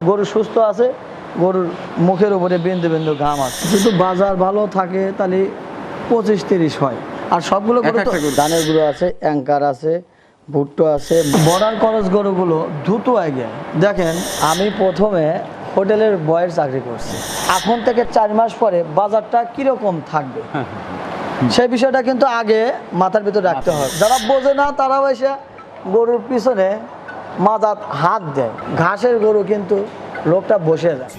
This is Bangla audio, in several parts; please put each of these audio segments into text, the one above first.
গরু সুস্থ আছে গরুর মুখের উপরে বিন্দু বিন্দু ঘাম আছে। যদি বাজার ভালো থাকে তাহলে পঁচিশ তিরিশ হয়। আর সবগুলো গরু তো ধানের গুঁড়ো আছে অ্যাঙ্কার আছে ভুট্টো আছে। বর্ডার খরচ গরুগুলো দ্রুত আগে। দেখেন আমি প্রথমে হোটেলের বয়ের চাকরি করছি। এখন থেকে চার মাস পরে বাজারটা কীরকম থাকবে? সেই বিষয়টা কিন্তু আগে মাথার ভিতর রাখতে হয় যারা বোঝে না তারাও এসে গরুর পিছনে মাজাত হাত দেয়। ঘাসের গরু কিন্তু লোকটা বসে যায়।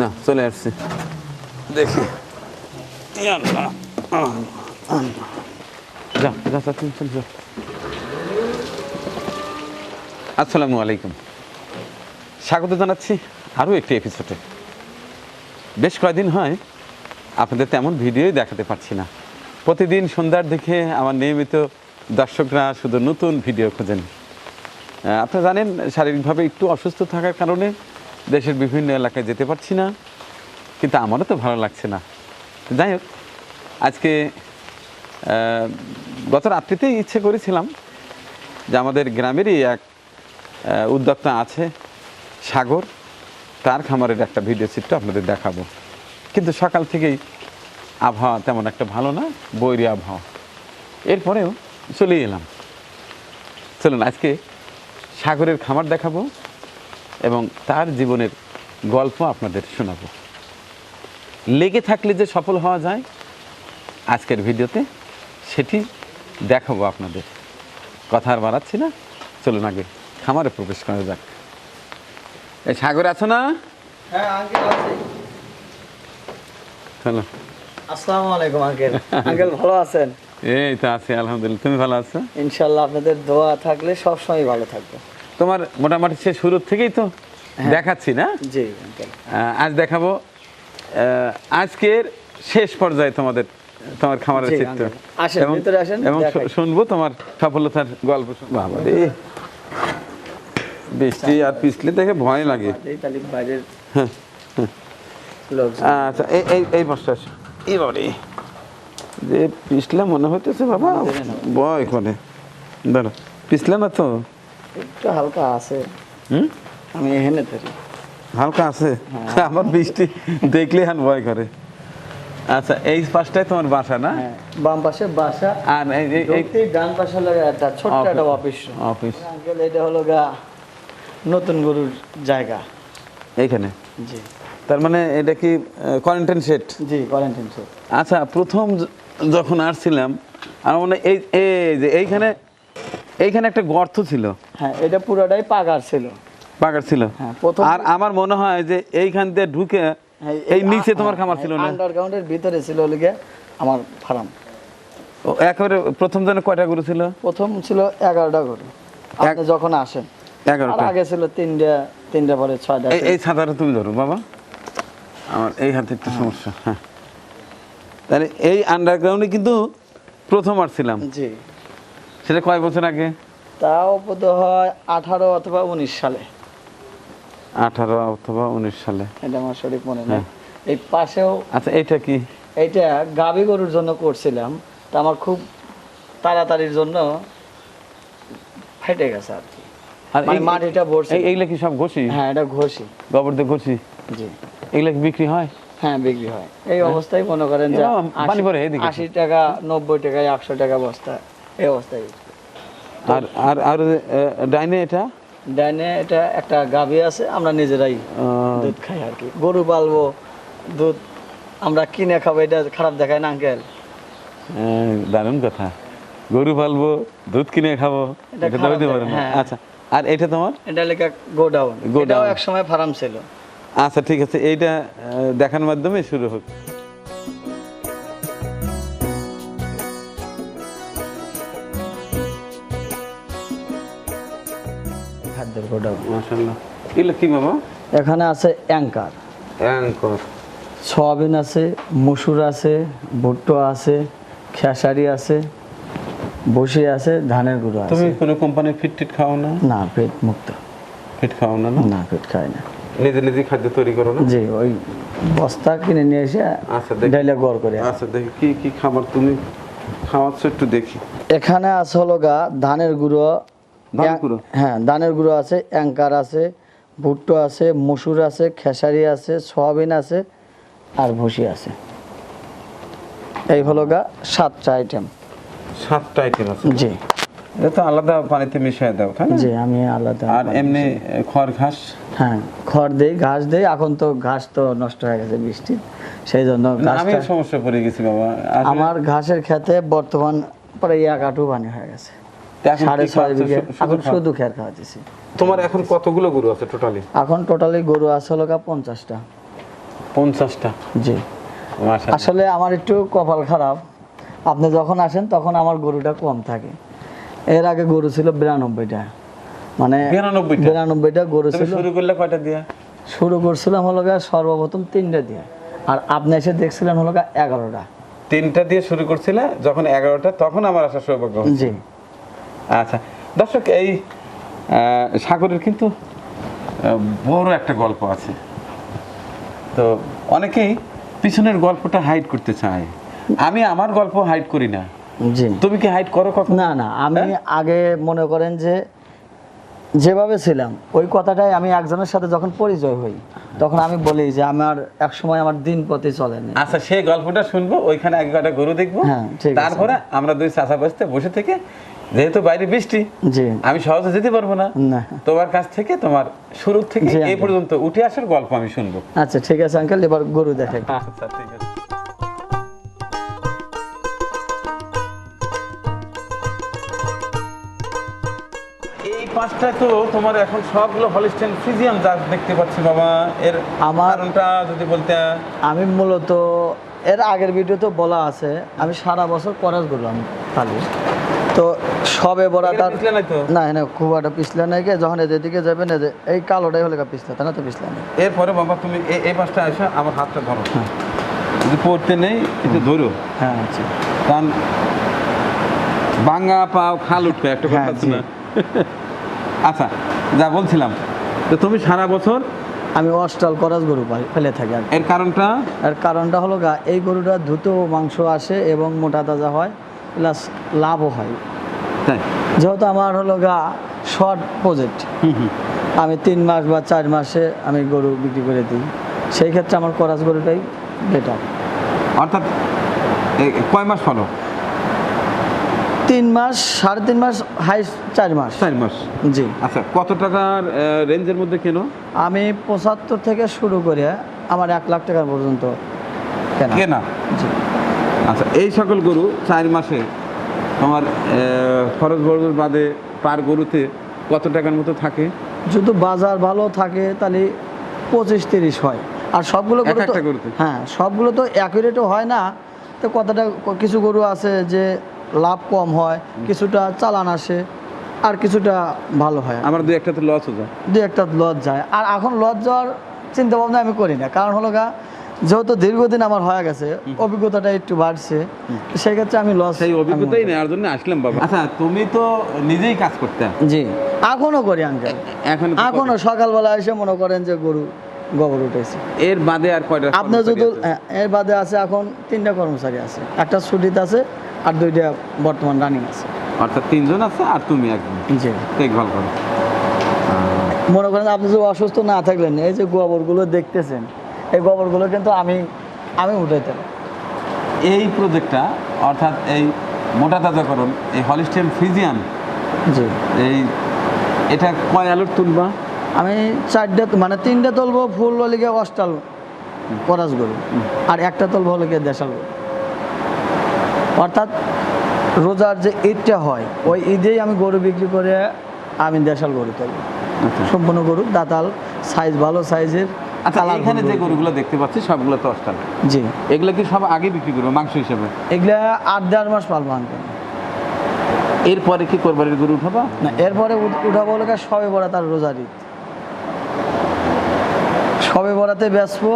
না চলে আসছি। দেখি। আসসালামু আলাইকুম। স্বাগত জানাচ্ছি আরও একটি এপিসোডে বেশ কয়েকদিন হয়, আপনাদের তেমন ভিডিওই দেখাতে পারছি না। প্রতিদিন সন্ধ্যার দিকে আমার নিয়মিত দর্শকরা শুধু নতুন ভিডিও খোঁজেন। আপনারা জানেন, শারীরিকভাবে একটু অসুস্থ থাকার কারণে দেশের বিভিন্ন এলাকায় যেতে পারছি না, কিন্তু আমারও তো ভালো লাগছে না। যাই হোক, আজকে গত রাত্রিতেই ইচ্ছে করেছিলাম যে আমাদের গ্রামেরই এক উদ্যোক্তা আছে, সাগর। তার খামারের একটা ভিডিও চিত্র আপনাদের দেখাবো। কিন্তু সকাল থেকেই আবহাওয়া তেমন একটা ভালো না, বৈরী আবহাওয়া। এরপরেও চলে এলাম। চলুন, আজকে সাগরের খামার দেখাবো এবং তার জীবনের গল্প আপনাদের শোনাবো। লেগে থাকলে যে সফল হওয়া যায়, আজকের ভিডিওতে সেটি দেখাবো আপনাদের। কথা আর বাড়াচ্ছি না। চলুন আগে খামারে প্রবেশ করা যাক। এই সাগর আছো না? হ্যাঁ আঙ্কেল আছে। চলো আসসালামু আলাইকুম আঙ্কেল আঙ্কেল ভালো আছেন? এই তো আছি আলহামদুলিল্লাহ। তুমি ভালো আছো? ইনশাল্লাহ আপনাদের দোয়া থাকলে সবসময় ভালো থাকবে। তোমার মোটামুটি সে শুরুর থেকেই তো দেখাচ্ছি না? জি আঙ্কেল আজ দেখাবো আজকের শেষ পর্যায়ে তোমাদের তোমার খামারের চিত্র। আসেন, এবং শুনব তোমার সফলতার গল্প শুন- বাবা রে বৃষ্টি আর পিছলে দেখে ভয় লাগে। বাইরের লোক আচ্ছা এই এই এই বাবারে। যে পিছলে মনে হইতেছে বাবা ভয় করে। দাঁড়ো পিছলে না তো? একটু হালকা আছে। হুম? আমি এখানে থাকি। হালকা আছে? আমার বৃষ্টি দেখলে হান ভয় করে। আচ্ছা এই পাশটাই তোমার বাসা না? হ্যাঁ বাম পাশে বাসা। আর এই ডান পাশে হলো একটা ছোট্ট। একটা অফিস। অফিস। এটা হলো গা নতুন গরুর জায়গা। এইখানে? জি। তার মানে এটা কি কোয়ারেন্টাইন সেট জি কোয়ারেন্টাইন সেট আচ্ছা প্রথম যখন আসছিলাম আমার মনে এই এই যে এইখানে এইখানে একটা গর্ত ছিল। হ্যাঁ এটা পুরোটাই পাগার ছিল। পাকার ছিল। হ্যাঁ, প্রথম- আর আমার মনে হয় যে এইখান দিয়ে ঢুকে হ্যাঁ, এই নিচে তোমার খামার ছিল না? আন্ডারগ্রাউন্ডের ভিতরে ছিল হলো গিয়ে আমার ফার্ম। ও, একেবারে প্রথম জনে কয়টা গরু ছিল? প্রথম ছিল এগারোটা গরু। আপনি যখন আসেন এগারোটা। আগে ছিল তিনটা তিনটা পরে ছয়টা। এই ছাতাটা তুমি ধরো বাবা। আমার এই হাতে একটু সমস্যা হ্যাঁ। তাহলে এই আন্ডারগ্রাউন্ডে কিন্তু প্রথম আসছিলাম জি। সেটা কয় বছর আগে? তাও বোধ হয় আঠারো অথবা উনিশ সালে। আঠারো অথবা উনিশ সালে। এটা আমার মনে নেই। হ্যাঁ। এই পাশেও আচ্ছা কি? এইটা গাভী গরুর জন্য করছিলাম। তা আমার খুব তাড়াতাড়ির জন্য ফেটে গেছে আর আর মানে এই- মাটিটা ভরছে এই- এইগুলা কি সব ঘষি? হ্যাঁ এটা ঘষি। গোবর দিয়ে ঘষি? জি। এগুলা কি বিক্রি হয়? হ্যাঁ বিক্রি হয়। এই অবস্থায় মনে করেন যে পানি পড়ে এদিকে। আশি টাকা নব্বই টাকা একশো টাকা বস্তা এই অবস্থায় আর আর আর ডাইনে এটা? ডাইনে এটা একটা গাভী আছে আমরা নিজেরাই দুধ খাই আর কি। গরু পালবো দুধ আমরা কিনে খাব এটা খারাপ দেখায় না আঙ্কেল। দারুণ কথা। গরু পালবো দুধ কিনে খাব এটা এটা তো হইতে পারে না। হ্যাঁ। আচ্ছা। আর এটা তোমার? এটা লেখা গোডাউন। এটাও এক সময় ফার্ম ছিল। আচ্ছা ঠিক আছে। এইটা দেখার মাধ্যমে শুরু হোক। খাদ্যের গোডাউন। মাশাল্লাহ এগুলো কি বাবা এখানে আছে অ্যাঙ্কার। অ্যাঙ্কর। সয়াবিন আছে মসুর আছে ভুট্টো আছে খেসারি আছে। বসি আছে ধানের গুঁড়ো আছে। তুমি কোনো কোম্পানির ফিট টিট খাও না? না পেট মুক্ত। ফিট খাও না না? পেট খায় না। নিজে নিজে খাদ্য তৈরি করো না? জি ওই বস্তা কিনে নিয়ে এসে আচ্ছা, দেখি। ডাইলে গড় করে আচ্ছা দেখি কি কি খাবার তুমি খাওয়াচ্ছ একটু দেখি। এখানে আছে হলো গা ধানের গুঁড়ো ধানের গুঁড়ো? হ্যাঁ ধানের গুঁড়ো আছে অ্যাঙ্কার আছে ভুট্টো আছে মসুর আছে খেসারি আছে সয়াবিন আছে আর ভুসি আছে। এই হলো গা সাতটা আইটেম সাতটা আইটেম আছে। জি। এটা তো আলাদা পানিতে মিশিয়ে দাও তাই না? জি আমি আলাদা আর এমনি খড় ঘাস? হ্যাঁ খড় দেই ঘাস দেই এখন তো ঘাস তো নষ্ট হয়ে গেছে বৃষ্টি। সেই জন্য আমি সমস্যা পড়ে গেছি বাবা। আমার ঘাসের খেতে বর্তমান প্রায় এক আটু পানি হয়ে গেছে। এখন সাড়ে ছয় বিঘে। এখন শুধু খের খাওয়াতেছি। তোমার এখন কতগুলো গরু আছে টোটালি এখন টোটালি গরু আছে হলো পঞ্চাশটা। পঞ্চাশটা? জি। আসলে আমার একটু কপাল খারাপ। আপনি যখন আসেন তখন আমার গরুটা কম থাকে। এর আগে গরু ছিল বিরানব্বইটা। মানে 92 বিরানব্বইটা গরু ছিল। শুরু করলে কয়টা দিয়া? শুরু করছিলাম হলো সর্বপ্রথম তিনটা দিয়ে। আর আপনি এসে দেখছিলেন হলো গা এগারোটা। তিনটা দিয়ে শুরু করছিলে যখন এগারোটা তখন আমার আসার সৌভাগ্য। জি। আচ্ছা দর্শক এই সাগরের কিন্তু বড় একটা গল্প আছে। তো অনেকেই পিছনের গল্পটা হাইড করতে চায়। আমি আমার গল্প হাইড করি না। জি। তুমি কি হাইড করো কখন? না না আমি আগে মনে করেন যে যেভাবে ছিলাম ওই কথাটাই আমি একজনের সাথে যখন পরিচয় হই তখন আমি বলি যে আমার এক সময় আমার দিন পথে চলে না আচ্ছা সেই গল্পটা শুনব ওইখানে আগে কটা গরু দেখব। হ্যাঁ, ঠিক আছে। তারপরে আমরা দুই চাষা বসতে বসে থেকে যেহেতু বাইরে বৃষ্টি জি। আমি সহজে যেতে পারব না। না। তোমার কাছ থেকে তোমার শুরু থেকে এই পর্যন্ত উঠে আসার গল্প আমি শুনব। আচ্ছা ঠিক আছে আঙ্কেল এবার গরু দেখে আচ্ছা ঠিক আছে। পাঁচটা তো তোমার এখন সবগুলো হলিস্টেন ফ্রিজিয়াম জাত দেখতে পাচ্ছি বাবা। এর আমার- কারণটা যদি বলতে আমি মূলত এর আগের ভিডিওতে বলা আছে আমি সারা বছর করাজ করলাম খালি তো সবে বড়া এগুলো তার পিছলে তো? না না খুব একটা পিছলে নাই গে। যখন এদের দিকে যাবেন এদের এই কালোটাই হলে পিছলে তা না তো পিছলে নেই? এরপরে বাবা তুমি এই- এই পাঁচটা এসে আমার হাতটা ধরো। যদি পড়তে নেই একটু ধরো। হ্যাঁ আচ্ছা। কারণ ভাঙা পাও খাল উঠবে একটা কথা হ্যাঁ। না? আচ্ছা যা বলছিলাম। তো তুমি সারা বছর আমি অস্টাল করাস গরু পাই- ফেলে থাকি আর এর কারণটা? এর কারণটা হলো গা এই গরুটা দ্রুত মাংস আসে এবং মোটা তাজা হয় প্লাস লাভও হয়। তাই? যেহেতু আমার হলো গা শর্ট প্রজেক্ট আমি তিন মাস বা চার মাসে আমি গরু বিক্রি করে দিই। সেই ক্ষেত্রে আমার করাস গরুটাই বেটার অর্থাৎ কয় মাস ফলো? তিন মাস সাড়ে তিন মাস হাই চার মাস। চার মাস? জি। আচ্ছা কত টাকার রেঞ্জের মধ্যে কেন? আমি পঁচাত্তর থেকে শুরু করে আমার এক লাখ টাকা পর্যন্ত কেনা। আচ্ছা এই সকল গরু চার মাসে তোমার আহ, খরচ বরচ বাদে পার গরুতে কত টাকার মতো থাকে? যদি বাজার ভালো থাকে তাহলে পঁচিশ তিরিশ হয়। আর সবগুলো? হ্যাঁ সবগুলো তো অ্যাকুরেটও হয় না। তো কতটা কিছু গরু আছে যে লাভ কম হয় কিছুটা চালান আসে আর কিছুটা ভালো হয়। আমার দুই একটাতে লস হয়ে যায়। দু একটা লজ যায়। আর এখন লজ যাওয়ার চিন্তা ভাবনা আমি করি না। কারণ হলো গা যেহেতু দীর্ঘদিন আমার হয়ে গেছে অভিজ্ঞতাটা একটু বাড়ছে সেই ক্ষেত্রে আমি লস সেই অভিজ্ঞতাই নেওয়ার জন্য আসলাম বাবা। আচ্ছা তুমি তো নিজেই কাজ করতে? জি। এখনও করি আঙ্কেল এখন এখনও সকালবেলা এসে মনে করেন যে গরু গোবর উঠেছে। এর বাদে আর কয়টা আপনার যদি হ্যাঁ, এর বাদে আছে এখন তিনটা কর্মচারী আছে। একটা ছুটিতে আছে আর দুইটা বর্তমান রানিং আছে। অর্থাৎ তিনজন আছে আর তুমি একজন। জি। দেখভাল করো। মনে করেন আপনি যে অসুস্থ না থাকলেন এই যে গোবরগুলো দেখতেছেন এই গোবরগুলো কিন্তু আমি আমি উঠাইতাম। এই প্রজেক্টটা অর্থাৎ এই মোটা তাজাকরণ এই হলিস্টেন ফ্রিজিয়ান জি। এই এটা কয় আলুর তুলবা? আমি চারটে মানে তিনটে তুলবো ফুল হলে গিয়ে অষ্টাল করাস গরু আর একটা তুলবো হলে গিয়ে দেশাল গরু। অর্থাৎ রোজার যে ঈদটা হয় ওই ঈদেই আমি গরু বিক্রি করে আমি দেশাল গরু তুলবো আচ্ছা। সম্পূর্ণ গরু দাতাল সাইজ ভালো সাইজের আচ্ছা কালার এখানে যে গরুগুলো দেখতে পাচ্ছি সবগুলো তো অষ্টাল জি। এগুলো কি সব আগে বিক্রি করব মাংস হিসেবে? এগুলা আট দেড় মাস পালবো আনতে এরপরে কি কোরবানির গরু উঠাবা? না এরপরে উঠ- উঠাবো লোকে সবে বড়া তার রোজার ঈদ। সবে বড়াতে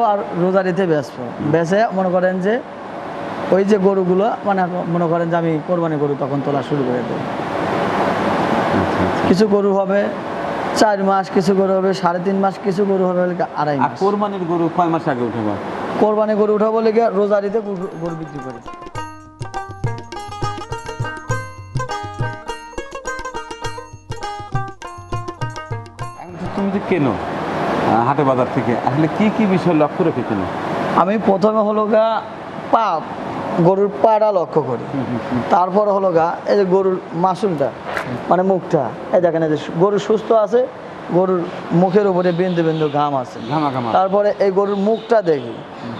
আর রোজার ঈদে বেচবো। বেচে মনে করেন যে ওই যে গরুগুলো মানে মনে করেন যে আমি কোরবানি গরু তখন তোলা শুরু করে দেবো কিছু গরু হবে চার মাস কিছু গরু হবে সাড়ে তিন মাস কিছু গরু হবে আড়াই মাস। কোরবানির গরু কয় মাস আগে উঠাবা? কোরবানি গরু উঠাবো বলে গিয়ে রোজারিতে গরু- বিক্রি করে। তুমি যে কেনো হাটে বাজার থেকে আসলে কি কি বিষয় লক্ষ্য রেখে কেনো? আমি প্রথমে হলো গা পা গরুর পাটা লক্ষ্য করি। তারপর হলো গা এই যে গরুর মাসুলটা মানে মুখটা এই দেখেন এই যে গরু সুস্থ আছে গরুর মুখের উপরে বিন্দু বিন্দু ঘাম আছে। তারপরে এই গরুর মুখটা দেখি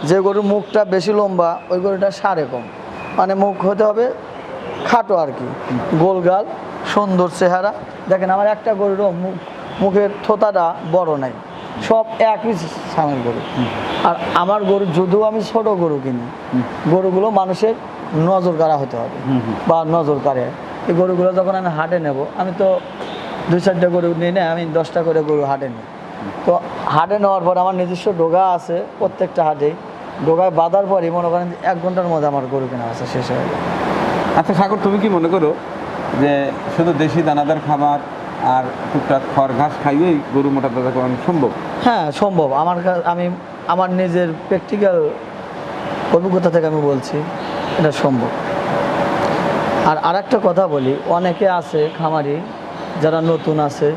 যে গরুর মুখটা বেশি লম্বা ওই গরুটা সারে কম। মানে মুখ হতে হবে খাটো আর কি গোলগাল সুন্দর চেহারা। দেখেন আমার একটা গরুরও মুখ মুখের থোতাটা বড় নাই। সব একই সামের গরু। আর আমার গরু, যদিও আমি ছোট গরু কিনি, গরুগুলো মানুষের নজর কাড়া হতে হবে বা নজর কাড়ে। এই গরুগুলো যখন আমি হাটে নেব, আমি তো দুই চারটে গরু নিই না আমি দশটা করে গরু হাটে নিই। তো হাটে নেওয়ার পর আমার নিজস্ব ডোগা আছে প্রত্যেকটা হাটেই ডোগায় বাঁধার পরই মনে করেন এক ঘণ্টার মধ্যে আমার গরু কেনা আছে শেষ হয়ে আচ্ছা সাগর তুমি কি মনে করো যে শুধু দেশি দানাদার খাবার আর টুকটাক খড় ঘাস খাইয়েই গরু মোটা তাজা করানো সম্ভব? হ্যাঁ সম্ভব। আমার আমি আমার নিজের প্র্যাকটিক্যাল অভিজ্ঞতা থেকে আমি বলছি এটা সম্ভব। আর আরেকটা কথা বলি অনেকে আছে খামারি যারা নতুন আছে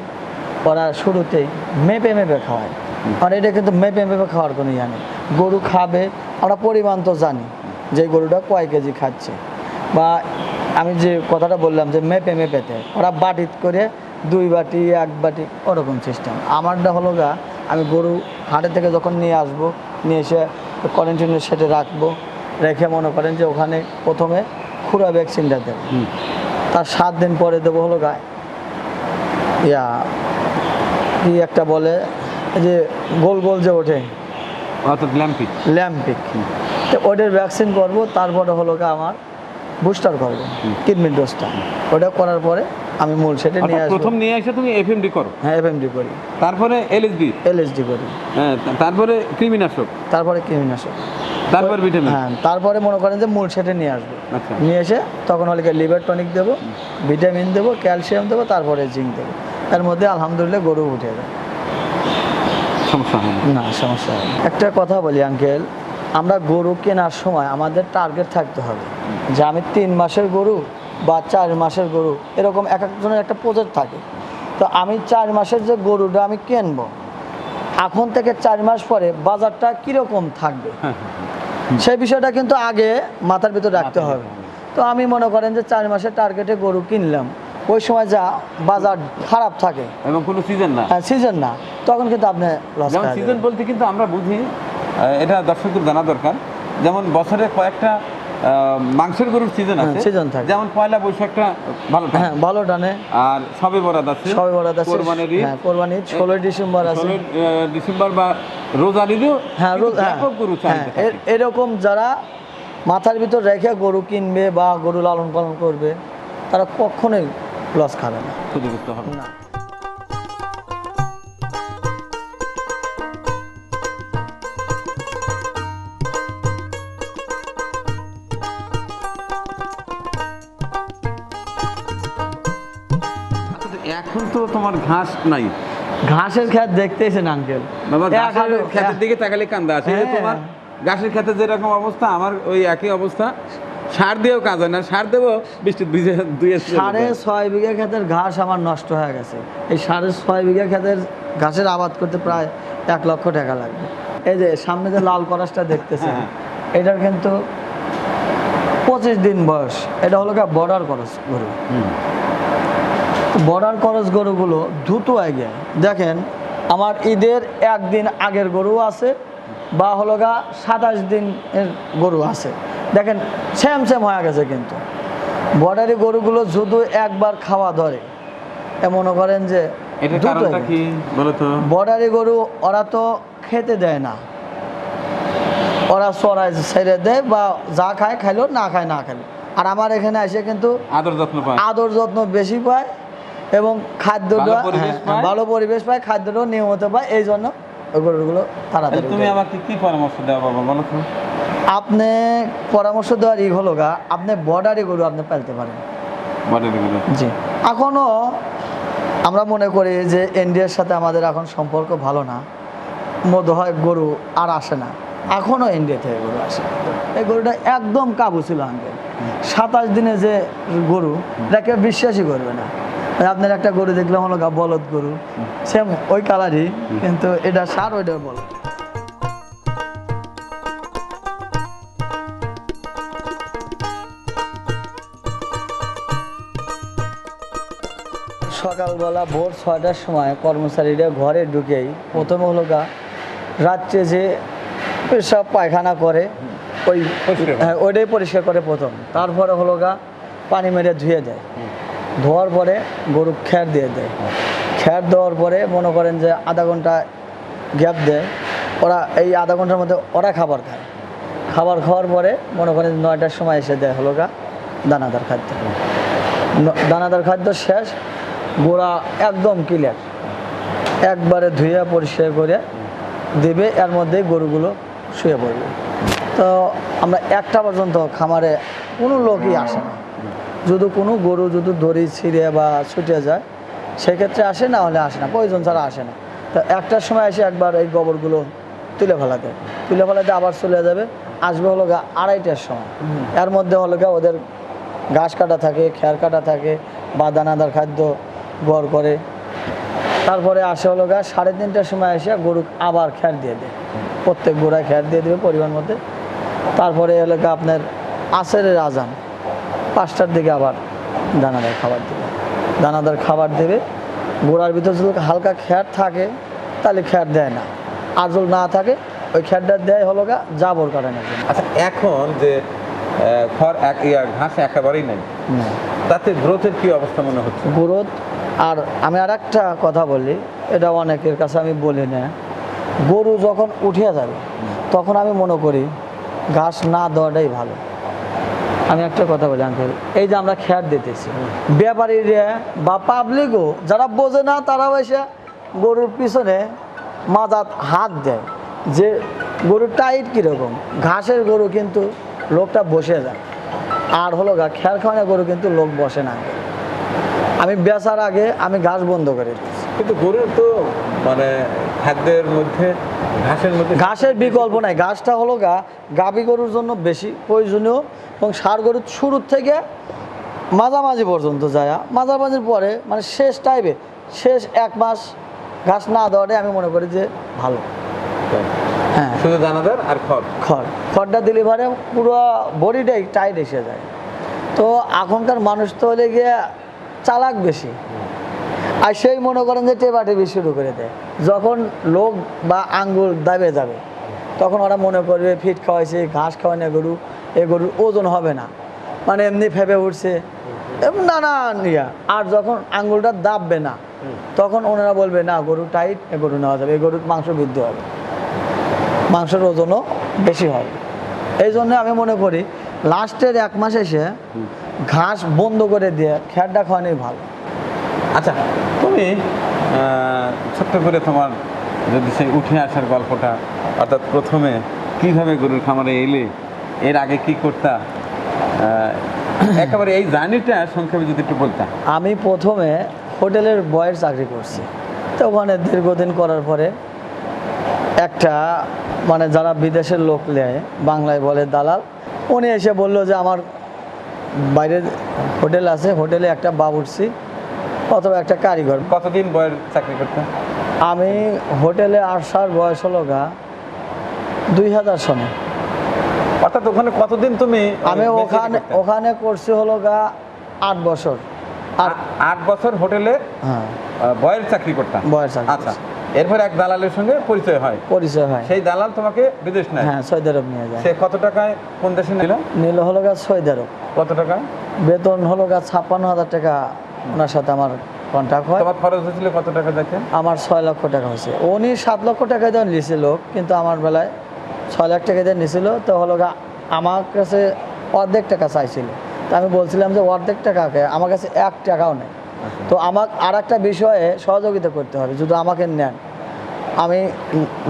ওরা শুরুতেই মেপে মেপে খাওয়ায়। আর এটা কিন্তু মেপে মেপে খাওয়ার কোনো ইয়া নেই। গরু খাবে আমরা পরিমাণ তো জানি যে গরুটা কয় কেজি খাচ্ছে। বা আমি যে কথাটা বললাম যে মেপে মেপেতে ওরা বাটিত করে দুই বাটি এক বাটি ওরকম সিস্টেম আমারটা হলো গা আমি গরু হাটে থেকে যখন নিয়ে আসব নিয়ে এসে কোয়ারেন্টাইনের সেটে রাখব রেখে মনে করেন যে ওখানে প্রথমে খুরা ভ্যাকসিনটা দেবো। তার সাত দিন পরে দেবো হলো গায়ে ইয়া কি একটা বলে যে গোল গোল যে ওঠে। অর্থাৎ ল্যাম্পি ল্যাম্পিক তো ওটার ভ্যাকসিন করব তারপরে হলো গা আমার বুস্টার করব কিডনি ডোজটা ওটা করার পরে আমি মূল সেটে নিয়ে আসব। প্রথম নিয়ে এসে তুমি এফ এফএমডি করো। হ্যাঁ এফএমডি করি। তারপরে এলএসডি এলএসডি করি। হ্যাঁ তারপরে কৃমিনাশক? তারপরে কৃমিনাশক। তারপর ভিটামিন হ্যাঁ তারপরে মনে করেন যে মূল সেটে নিয়ে আসব। আচ্ছা। নিয়ে এসে তখন হলে লিভার টনিক দেবো ভিটামিন দেবো ক্যালসিয়াম দেবো তারপরে জিঙ্ক দেবো। এর মধ্যে আলহামদুলিল্লাহ গরু উঠে যায় সমস্যা না। সমস্যা একটা কথা বলি আঙ্কেল আমরা গরু কেনার সময় আমাদের টার্গেট থাকতে হবে। যে আমি তিন মাসের গরু বা চার মাসের গরু এরকম এক একজনের একটা প্রজেক্ট থাকে। তো আমি চার মাসের যে গরুটা আমি কিনবো এখন থেকে চার মাস পরে বাজারটা কীরকম থাকবে? সেই বিষয়টা কিন্তু আগে মাথার ভিতর রাখতে হবে। তো আমি মনে করেন যে চার মাসের টার্গেটে গরু কিনলাম ওই সময় যা বাজার খারাপ থাকে। এবং কোনো সিজন না। সিজন না। তখন কিন্তু আপনি সিজন বলতে কিন্তু আমরা বুঝি এটা দর্শকদের জানা দরকার। যেমন বছরে কয়েকটা মাংসের গরুর সিজন হ্যাঁ, আছে। season থাকে। যেমন পয়লা বৈশাখটা ভালো হ্যাঁ ভালো টানে। আর সবে বরাদ আছে। সবাই বরাদ আছে। কোরবানির হ্যাঁ কোরবানি ঈদ। ষোলোই ডিসেম্বর আছে। ষোলোই, আহ, ডিসেম্বর বা রোজার ঈদেও হ্যাঁ রোজ হ্যাঁ ব্যাপক গরু হ্যাঁ, চাহিদা এরকম যারা মাথার ভিতর রেখে গরু কিনবে বা গরু লালন পালন করবে তারা কখনোই লস খাবে না। ক্ষতিগ্রস্ত হবে না। এখন তো তোমার ঘাস নাই। ঘাসের খেত দেখতেছেন আঙ্কেল বাবা ঘাসের ক্ষেতের দিকে তাকালে কান্দা আছে। হ্যাঁ। তোমার ঘাসের ক্ষেতে যেরকম অবস্থা আমার ওই একই অবস্থা। সার দিয়েও কাজ হয় না। সার দেবো বৃষ্টি দুই দুই সাড়ে ছয় বিঘা ক্ষেতের ঘাস আমার নষ্ট হয়ে গেছে। এই সাড়ে ছয় বিঘা ক্ষেতের ঘাসের আবাদ করতে প্রায় এক লক্ষ টাকা লাগবে। এই যে সামনে যে লাল করাসটা দেখতেছেন হ্যাঁ। এটার কিন্তু পঁচিশ দিন বয়স। এটা হলো বর্ডার করস গরু। বর্ডার করস গরুগুলো দ্রুত আগে। দেখেন আমার ঈদের একদিন আগের গরু আছে বা হলো গা সাতাশ দিনের গরু আছে। দেখেন সেম সেম হয়ে গেছে কিন্তু। বর্ডারি গরুগুলো শুধু একবার খাওয়া ধরে মনে করেন যে বর্ডারি গরু ওরা তো খেতে দেয় না। ওরা চড়াই ছেড়ে দেয় বা যা খায় খাইলো না খায় না খাইলো। আর আমার এখানে এসে কিন্তু আদর যত্ন আদর যত্ন বেশি পায় এবং খাদ্যটা ভালো পরিবেশ হ্যাঁ, পায়। ভালো পরিবেশ পায় খাদ্যটাও নিয়মিত পায় এই জন্য ওই গরুগুলো তাড়াতাড়ি তুমি আমাকে কি পরামর্শ দেওয়া বাবা বলো তো। আপনি পরামর্শ দেওয়ার ই হলো গা আপনি বর্ডারি গরু আপনি পালতে পারেন। বর্ডারি গরু। জি। এখনও আমরা মনে করি যে ইন্ডিয়ার সাথে আমাদের এখন সম্পর্ক ভালো না। মধ্য হয় গরু আর আসে না। এখনও ইন্ডিয়া থেকে গরু আসে। এই গরুটা একদম কাবু ছিল আঙ্কেল সাতাশ দিনে যে গরু এটাকে বিশ্বাসই করবে না। আপনার একটা গরু দেখলাম হলো গা বলদ গরু। সেম ওই কালারই কিন্তু এটা সার ওইটা বলদ। সকালবেলা ভোর ছয়টার সময় কর্মচারীরা ঘরে ঢুকেই প্রথমে হলো গা রাত্রে যে পেশাব পায়খানা করে ওই হ্যাঁ ওইটাই পরিষ্কার করে প্রথম। তারপরে হলো গা পানি মেরে ধুয়ে দেয়। ধোয়ার পরে গরু খ্যার দিয়ে দেয়। খ্যার দেওয়ার পরে মনে করেন যে আধা ঘণ্টা গ্যাপ দেয়। ওরা এই আধা ঘণ্টার মধ্যে ওরা খাবার খায়। খাবার খাওয়ার পরে মনে করেন নয়টার সময় এসে দেয় হলো গা দানাদার খাদ্য। দানাদার খাদ্য শেষ, গোড়া একদম ক্লিয়ার একবারে ধুয়ে পরিষ্কার করে দেবে, এর মধ্যেই গরুগুলো শুয়ে পড়বে। তো আমরা একটা পর্যন্ত খামারে কোনো লোকই আসে না। যদি কোনো গরু যদি দড়ি ছিঁড়ে বা ছুটে যায় সেক্ষেত্রে আসে না হলে আসে না প্রয়োজন ছাড়া আসে না। তো একটার সময় এসে একবার এই গোবরগুলো তুলে ফেলাতে তুলে ফেলাতে আবার চলে যাবে আসবে হলো গা আড়াইটার সময়। এর মধ্যে হলো গা ওদের ঘাস কাটা থাকে খেয়ার কাটা থাকে বা দানাদার খাদ্য গড় করে। তারপরে আসে হলো গা সাড়ে তিনটার সময় এসে গরু আবার খ্যার দিয়ে দেয়। প্রত্যেক গোড়ায় খ্যার দিয়ে দেবে পরিমাণ মধ্যে। তারপরে হলো গা আপনার আসরের আজান। পাঁচটার দিকে আবার দানাদার খাবার দেবে। দানাদার খাবার দেবে। গোড়ার ভিতর যদি হালকা খ্যার থাকে তাহলে খ্যার দেয় না। আর যদি না থাকে ওই খ্যারটা দেয় হলো গা জাবর কাটানোর জন্য। আচ্ছা এখন যে খড় এক ঘাস একেবারেই নেই তাতে গ্রোথের কি অবস্থা মনে হচ্ছে? গ্রোথ আর আমি আর একটা কথা বলি এটা অনেকের কাছে আমি বলি না। গরু যখন উঠে যাবে তখন আমি মনে করি ঘাস না দেওয়াটাই ভালো। আমি একটা কথা বলি আঙ্কেল এই যে আমরা খ্যার দিতেছি। ব্যাপারীরা বা পাবলিকও যারা বোঝে না তারা এসে গরুর পিছনে মাজাত হাত দেয় যে গরুর টাইট কীরকম। ঘাসের গরু কিন্তু লোকটা বসে যায়। আর হলো গা খ্যার খাওয়ানো গরু কিন্তু লোক বসে না। আমি বেচার আগে আমি ঘাস বন্ধ করে কিন্তু গরুর তো মানে খাদ্যের মধ্যে ঘাসের মধ্যে ঘাসের বিকল্প নাই। ঘাসটা হলো গা গাভী গরুর জন্য বেশি প্রয়োজনীয়। এবং সার গরুর শুরুর থেকে মাঝামাঝি পর্যন্ত যায়। মাঝামাঝির পরে মানে শেষ টাইমে শেষ এক মাস ঘাস না দেওয়াটাই আমি মনে করি যে ভালো। হ্যাঁ। শুধু দানাদার আর খড়? খড়। খড়টা দিলে পরে পুরো বডিটাই টাইট এসে যায়। তো এখনকার মানুষ তো হলে গিয়ে চালাক বেশি। আর সেই মনে করেন যে টেপাটেপি শুরু করে দেয়। যখন লোক বা আঙ্গুল দাবে যাবে তখন ওরা মনে করবে ফিট খাওয়াইছে ঘাস খাওয়ানো গরু। এ গরুর ওজন হবে না। মানে এমনি ফেপে উঠছে। নানান ইয়া। আর যখন আঙ্গুলটা দাববে না, তখন ওনারা বলবে, না, গরু টাইট এ গরু নেওয়া যাবে। এ গরুর মাংস বৃদ্ধি হবে। মাংসের ওজনও বেশি হবে। এই জন্য আমি মনে করি, লাস্টের এক মাস এসে ঘাস বন্ধ করে দিয়ে খ্যারটা খাওয়ানোই ভালো। আচ্ছা তুমি ছোট্ট করে তোমার যদি সেই উঠে আসার গল্পটা, অর্থাৎ প্রথমে কীভাবে গরুর খামারে এলে এর আগে কি করতা? একেবারে এই জার্নিটা সংক্ষেপে যদি একটু বলতাম আমি প্রথমে হোটেলের বয়ের চাকরি করছি। তো ওখানে দীর্ঘদিন করার পরে একটা মানে যারা বিদেশের লোক নেয় বাংলায় বলে দালাল উনি এসে বলল যে আমার বাইরে হোটেল আছে হোটেলে একটা বাবুর্চি অথবা একটা কারিগর। কতদিন বয়ের চাকরি করতে? আমি হোটেলে আসার বয়স হলো গা দুই হাজার সনে। অর্থাৎ ওখানে কতদিন তুমি আমি ওখানে ওখানে করছি হলো গা আট বছর। আর আট বছর হোটেলে হ্যাঁ। বয়ের চাকরি করতাম। বয়ের চাকরি আচ্ছা এরপর এক দালালের সঙ্গে পরিচয় হয়। পরিচয় হয়। সেই দালাল তোমাকে বিদেশ নেয়? হ্যাঁ সৌদি আরব নিয়ে যায়। সে কত টাকায় কোন দেশে নিল? নিল হলো গা সৌদি আরব কত টাকায়? বেতন হলো গা ছাপ্পান্ন হাজার টাকা। ওনার সাথে আমার কন্ট্যাক্ট হয়। তোমার খরচ হয়েছিল কত টাকা দেখে আমার ছয় লক্ষ টাকা হয়েছে। উনি সাত লক্ষ টাকা দিয়ে নিয়েছিল কিন্তু আমার বেলায় ছয় লাখ টাকা দিয়ে নিয়েছিল তো হলো আমার কাছে অর্ধেক টাকা চাইছিল। তো আমি বলছিলাম যে অর্ধেক টাকাকে আমার কাছে এক টাকাও নেই। তো আমার আর একটা বিষয়ে সহযোগিতা করতে হবে যদি আমাকে নেন। আমি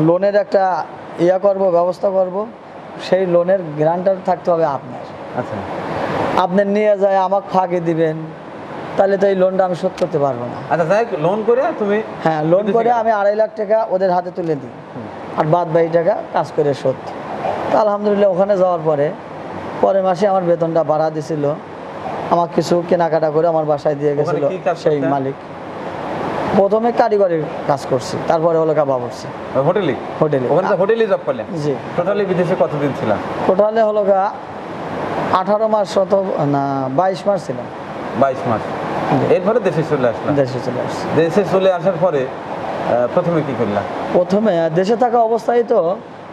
লোনের একটা ইয়া করব ব্যবস্থা করব সেই লোনের গ্রান্টার থাকতে হবে আপনার। আচ্ছা। আপনি নিয়ে যায় আমাকে ফাঁকি দিবেন তাহলে তো এই লোনটা আমি শোধ করতে পারব না। আচ্ছা লোন করে তুমি হ্যাঁ লোন করে আমি আড়াই লাখ টাকা ওদের হাতে তুলে দিই। আর বাদ বাকি টাকা কাজ করে শোধ। তো আলহামদুলিল্লাহ ওখানে যাওয়ার পরে পরের মাসে আমার বেতনটা বাড়া দিছিল। আমার কিছু কেনাকাটা করে আমার বাসায় দিয়ে গেছিল সেই মালিক। প্রথমে কারিগরের কাজ করছি তারপরে হলো কাবা করছি। হোটেলে? হোটেলে। ওখানে হোটেলে জব করলেন? জি। টোটালি বিদেশে কতদিন ছিলাম টোটালে হলো গা আঠারো মাস শত না বাইশ মাস ছিলাম। বাইশ মাস। এরপরে দেশে চলে আসলাম দেশে চলে আসছি। দেশে চলে আসার পরে প্রথমে কি করলাম? প্রথমে দেশে থাকা অবস্থায় তো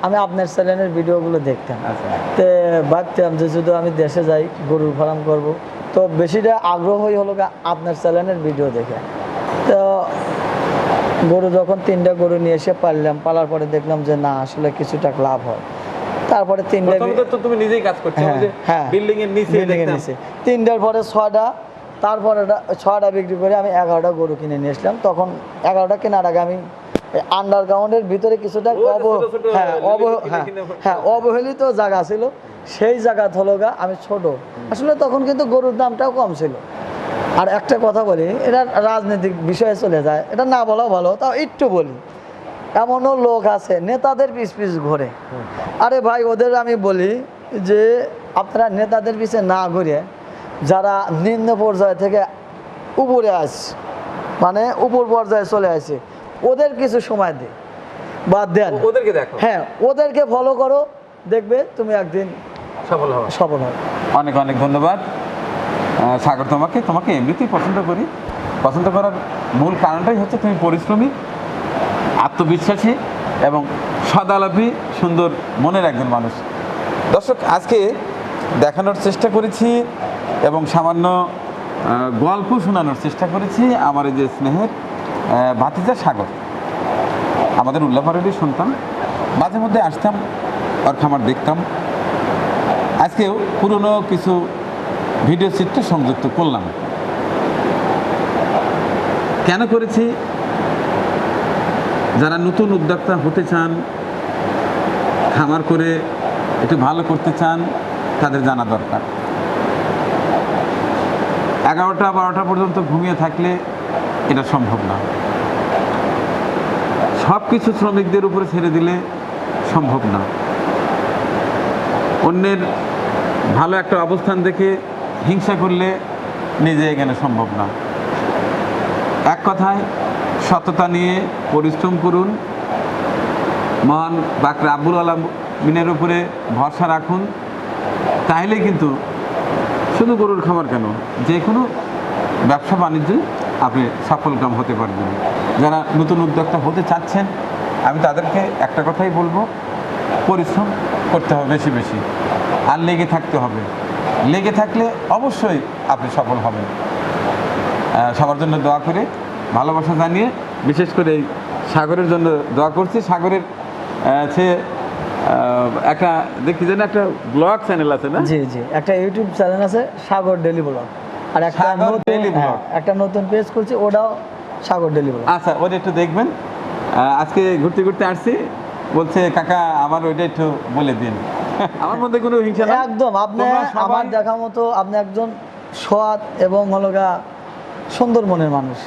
আমি আপনার চ্যানেলের ভিডিওগুলো দেখতাম। আচ্ছা। তে ভাবতাম যে যদি আমি দেশে যাই গরুর ফার্ম করব। তো বেশিটা আগ্রহই হলো আপনার চ্যানেলের ভিডিও দেখে। তো গরু যখন তিনটা গরু নিয়ে এসে পারলাম পালার পরে দেখলাম যে না আসলে কিছুটা লাভ হয়। তারপরে তিনটা তুমি নিজেই কাজ করছ হ্যাঁ, হ্যাঁ। বিল্ডিং এর নিচে। তিনটার পরে ছয়টা তারপরে ছয়টা বিক্রি করে আমি এগারোটা গরু কিনে নিয়ে আসলাম। তখন এগারোটা কেনার আগে আমি আন্ডারগ্রাউন্ডের ভিতরে কিছুটা অব ছোট ছোট হ্যাঁ অব হ্যাঁ হ্যাঁ অবহেলিত জায়গা ছিল। সেই জায়গা হলো গা আমি ছোট। আসলে তখন কিন্তু গরুর দামটাও কম ছিল। আর একটা কথা বলি এটা রাজনৈতিক বিষয়ে চলে যায়। এটা না বলাও ভালো তাও একটু বলি। এমনও লোক আছে নেতাদের পিছ পিছ ঘোরে। আরে ভাই ওদের আমি বলি যে আপনারা নেতাদের পিছে না ঘুরে যারা নিম্ন পর্যায় থেকে উপরে আসছে মানে উপর পর্যায়ে চলে আসে ওদের কিছু সময় দে বা দেন। ওদেরকে দেখো। হ্যাঁ ওদেরকে ফলো করো দেখবে তুমি একদিন সফল হওয়া সফল হবে। অনেক অনেক ধন্যবাদ। সাগর তোমাকে তোমাকে এমনিতেই পছন্দ করি। পছন্দ করার মূল কারণটাই হচ্ছে তুমি পরিশ্রমী আত্মবিশ্বাসী এবং সদালাপী সুন্দর মনের একজন মানুষ। দর্শক আজকে দেখানোর চেষ্টা করেছি এবং সামান্য গল্প শোনানোর চেষ্টা করেছি আমার এই যে স্নেহের ভাতিজা সাগর, আমাদের উল্লাপাড়েরই শুনতাম মাঝে মধ্যে আসতাম, ওর খামার দেখতাম। আজকেও পুরনো কিছু ভিডিও চিত্র সংযুক্ত করলাম। কেন করেছি? যারা নতুন উদ্যোক্তা হতে চান, খামার করে একটু ভালো করতে চান, তাদের জানা দরকার। এগারোটা বারোটা পর্যন্ত ঘুমিয়ে থাকলে এটা সম্ভব না। সব কিছু শ্রমিকদের উপরে ছেড়ে দিলে সম্ভব না। অন্যের ভালো একটা অবস্থান দেখে হিংসা করলে নিজে এখানে সম্ভব না। এক কথায়, সততা নিয়ে পরিশ্রম করুন। মহান বাকর আব্বুল আলমিনের উপরে ভরসা রাখুন। তাহলে কিন্তু শুধু গরুর খাবার কেন? যে কোনো ব্যবসা বাণিজ্যে আপনি সফলকাম হতে পারবেন। যারা নতুন উদ্যোক্তা হতে চাচ্ছেন, আমি তাদেরকে একটা কথাই বলব, পরিশ্রম করতে হবে বেশি বেশি। আর লেগে থাকতে হবে। লেগে থাকলে অবশ্যই আপনি সফল হবেন। সবার জন্য দোয়া করে, ভালোবাসা জানিয়ে, বিশেষ করে এই সাগরের জন্য দোয়া করছি। সাগরের সে একটা দেখি যেন একটা ব্লগ চ্যানেল আছে না? জি জি একটা ইউটিউব চ্যানেল আছে সাগর ডেলি ব্লগ আর একটা নতুন। হ্যাঁ, একটা নতুন পেজ করছি ওটাও সাগর ডেলি ব্লগ আচ্ছা ওটা একটু দেখবেন। আজকে ঘুরতে ঘুরতে আসছি বলছে কাকা আমার ওইটা একটু বলে দিন। আমার মধ্যে কোনো হিংসা না একদম আপনি আমার দেখা মতো আপনি একজন সৎ এবং হলো গা সুন্দর মনের মানুষ।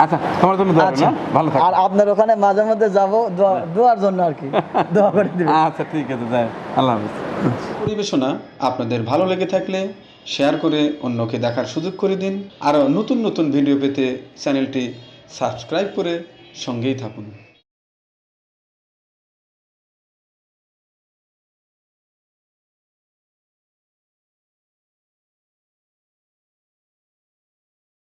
আচ্ছা তোমার জন্য দোয়া আচ্ছা। হ্যাঁ? ভালো থাকো। আর আপনার ওখানে মাঝে মধ্যে যাব দোয়া- দোয়ার জন্য আর কি। দোয়া করে দিবেন। আচ্ছা ঠিক আছে যাই আল্লাহ হাফিজ। পরিবেশনা আপনাদের ভালো লেগে থাকলে শেয়ার করে অন্যকে দেখার সুযোগ করে দিন। আরও নতুন নতুন ভিডিও পেতে চ্যানেলটি সাবস্ক্রাইব করে সঙ্গেই থাকুন।